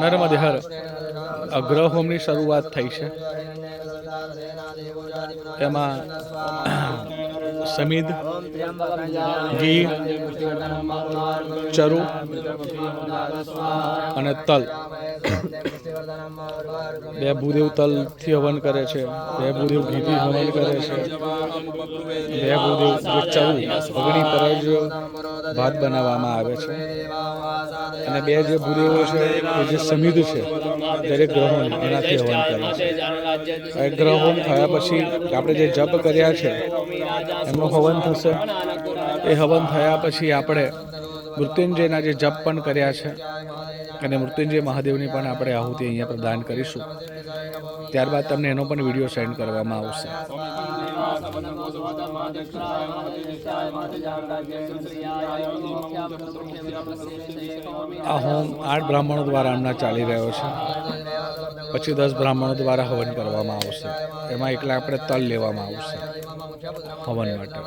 નર્મદે હર. અગ્રહોમની શરૂઆત થઈ છે. એમાં સમિદ ઘી ચરુ અને તલ. બે ભૂદેવ તલથી હવન કરે છે. બે ભૂદેવ ઘીથી હવન કરે છે. બે ભૂદેવ ચરુ અગ્નિ પર જ ભાત બનાવવામાં આવે છે. અને બે જે ભૂદેવો છે, એ જે સમિધ છે, દરેક ગ્રહો એનાથી હવન કરે છે. એ ગ્રહો થયા પછી આપણે જે જપ કર્યા છે, એમનું હવન થશે. એ હવન થયા પછી આપણે મૃત્યુંજયના જે જપ પણ કર્યા છે અને મૃત્યુંજય મહાદેવની પણ આપણે આહુતિ અહીંયા પ્રદાન કરીશું ત્યારબાદ તમને એનો પણ વીડિયો સેન્ડ કરવામાં આવશે આ હોમ આઠ બ્રાહ્મણો દ્વારા હમણાં ચાલી રહ્યો છે. પછી દસ બ્રાહ્મણો દ્વારા હવન કરવામાં આવશે. એમાં એકલા આપણે તલ લેવામાં આવશે. હવન માટે.